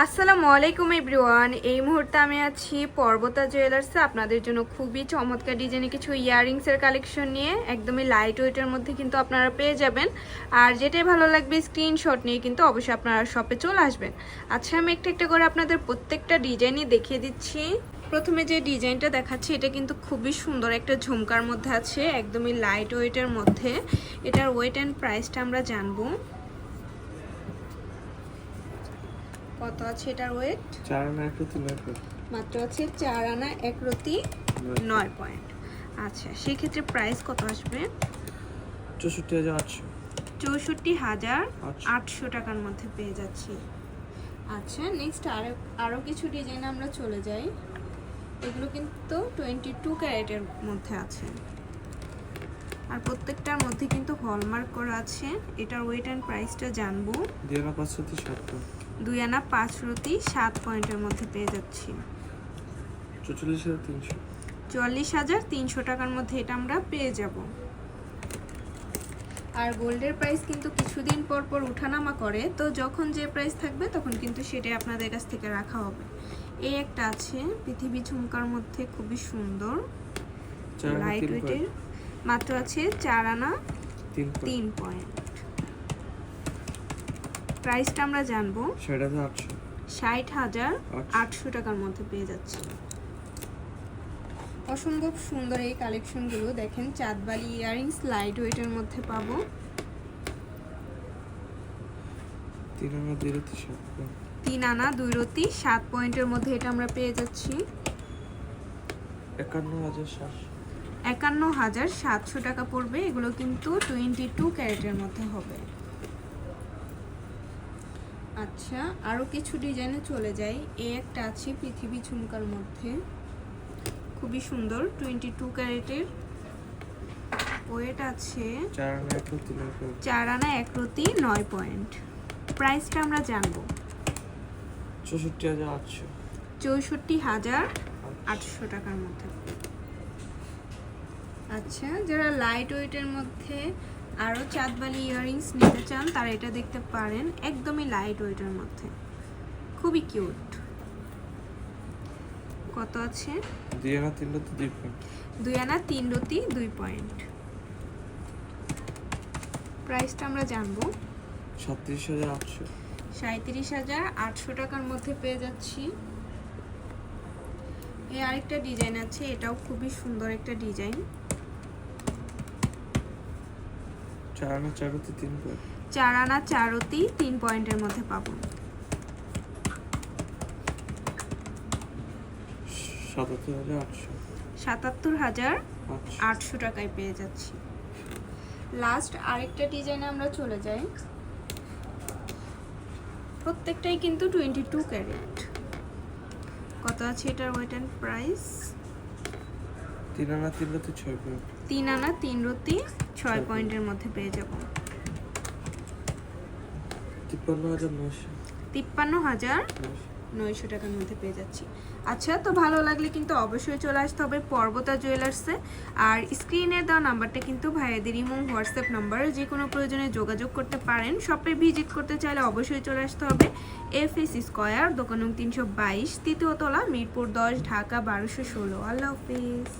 আসসালামু আলাইকুম এভরিওয়ান। এই মুহূর্তে আমি আছি পর্বতা জুয়েলার্সে আপনাদের জন্য খুবই চমৎকার ডিজাইনের কিছু ইয়াররিংসের কালেকশন নিয়ে। একদমই লাইট ওয়েটের মধ্যে কিন্তু আপনারা পেয়ে যাবেন। আর যেটাই ভালো লাগবে স্ক্রিনশট নিয়ে কিন্তু অবশ্যই আপনারা শপে চলে আসবেন। আচ্ছা আমি একটা একটা করে আপনাদের প্রত্যেকটা ডিজাইনই দেখিয়ে দিচ্ছি। প্রথমে যে ডিজাইনটা দেখাচ্ছি, এটা কিন্তু খুবই সুন্দর একটা ঝুমকার মধ্যে আছে, একদমই লাইট ওয়েটের মধ্যে। এটার ওয়েট অ্যান্ড প্রাইসটা আমরা জানব। কত আছে এটার ওয়েট চার আনা এক রতি নয় পয়েন্ট। মাত্র আছে চার আনা এক রতি নয়। পয়েন্ট। আচ্ছা সেক্ষেত্রে প্রাইস কত আসবে? চৌষট্টি হাজার আটশো। চৌষট্টি হাজার আটশো। টাকার মধ্যে পেয়ে যাচ্ছি। আচ্ছা নেক্সট আরও আরও কিছু ডিজাইন আমরা চলে যাই। এগুলো কিন্তু টোয়েন্টি টু ক্যারেটের মধ্যে আছে। আর প্রত্যেকটার মধ্যে কিন্তু হলমার্ক করা আছে। এটার ওয়েট অ্যান্ড প্রাইসটা জানব। দুই আনা পাঁচ রতি সাত পয়েন্ট দুই আনা পাঁচ রতি সাত পয়েন্টের মধ্যে পেয়ে যাচ্ছি। চৌচল্লিশ হাজার তিনশো। চুয়াল্লিশ হাজার তিনশো টাকার মধ্যে এটা আমরা পেয়ে যাব। আর গোল্ডের প্রাইস কিন্তু কিছুদিন পর পর উঠানামা করে তো যখন যে প্রাইস থাকবে তখন কিন্তু সেটাই আপনাদের কাছ থেকে রাখা হবে। এই একটা আছে পৃথিবী ঝুমকার মধ্যে খুবই সুন্দর লাইট ওয়েটের মাত্র আছে চার আনা তিন পয়েন্ট প্রাইসটা আমরা জানব। ষাট হাজার আটশো। টাকার মধ্যে পেয়ে যাচ্ছে। অসম্ভব সুন্দর এই কালেকশনগুলো। দেখেন চাঁদবালি ইয়ারিংস লাইট ওয়েটের মধ্যে পাবো। তিন আনা দুই রতি সাত তিন আনা দুই রতি সাত পয়েন্টের মধ্যে এটা আমরা পেয়ে যাচ্ছি। একান্ন হাজার সাতশো। একান্ন হাজার সাতশো টাকা পড়বে। এগুলো কিন্তু টোয়েন্টি টু ক্যারেটের মধ্যে হবে। আচ্ছা আরও কিছু ডিজাইনে চলে যাই। এই একটা আছে পৃথিবী ঝুমকার মধ্যে। খুবই সুন্দর টোয়েন্টি টু ক্যারেটের। ওয়েট আছে চার আনা এক রতি নয় পয়েন্ট চার আনা এক রতি নয় পয়েন্ট প্রাইসটা আমরা জানব। চৌষট্টি হাজার আটশো। চৌষট্টি হাজার আটশো টাকার মধ্যে। আচ্ছা যারা লাইট ওয়েটের মধ্যে আরও চাঁদবালি ইয়াররিংস নিতে চান তারা এটা দেখতে পারেন একদমই লাইট ওয়েটের মধ্যে। খুবই কিউট কত আছে? দুই আনা তিন রতি দুই পয়েন্ট দুই আনা তিন রতি দুই পয়েন্ট প্রাইসটা আমরা জানব। সাতত্রিশ হাজার আটশো। সাঁত্রিশ হাজার আটশো টাকার মধ্যে পেয়ে যাচ্ছি। এই আরেকটা ডিজাইন আছে এটাও খুবই সুন্দর একটা ডিজাইন চার আনা চার তিন পয়েন্ট চার আনা চারতি তিন পয়েন্টের মধ্যে পাবো। সাতাত্তর হাজার আটশো। সাতাত্তর হাজার আটশো। টাকায় পেয়ে যাচ্ছি। লাস্ট আরেকটা ডিজাইনে আমরা চলে যাই। প্রত্যেকটাই কিন্তু টোয়েন্টি টু ক্যারেট কত আছে এটার ওয়েট অ্যান্ড প্রাইস তিন আনা তিন রতি ছয় পয়েন্ট তিন আনা তিন রতি ছয় পয়েন্টের মধ্যে পেয়ে যাব। তিপ্পান্ন হাজার নয়শো। তিপ্পান্ন হাজার নয়শো নয়শো টাকার মধ্যে পেয়ে যাচ্ছি। আচ্ছা তো ভালো লাগলে কিন্তু অবশ্যই চলে আসতে হবে পর্বতা জুয়েলার্সে। আর স্ক্রিনে দেওয়া নাম্বারটা কিন্তু ভাইয়াদের ইমো হোয়াটসঅ্যাপ নাম্বার যে কোনো প্রয়োজনে যোগাযোগ করতে পারেন। শপে ভিজিট করতে চাইলে অবশ্যই চলে আসতে হবে। এফ এস স্কোয়ার দোকান তিনশো বাইশ তৃতীয় তলা মিরপুর দশ ঢাকা বারোশো ষোলো। আল্লাহ হাফিজ।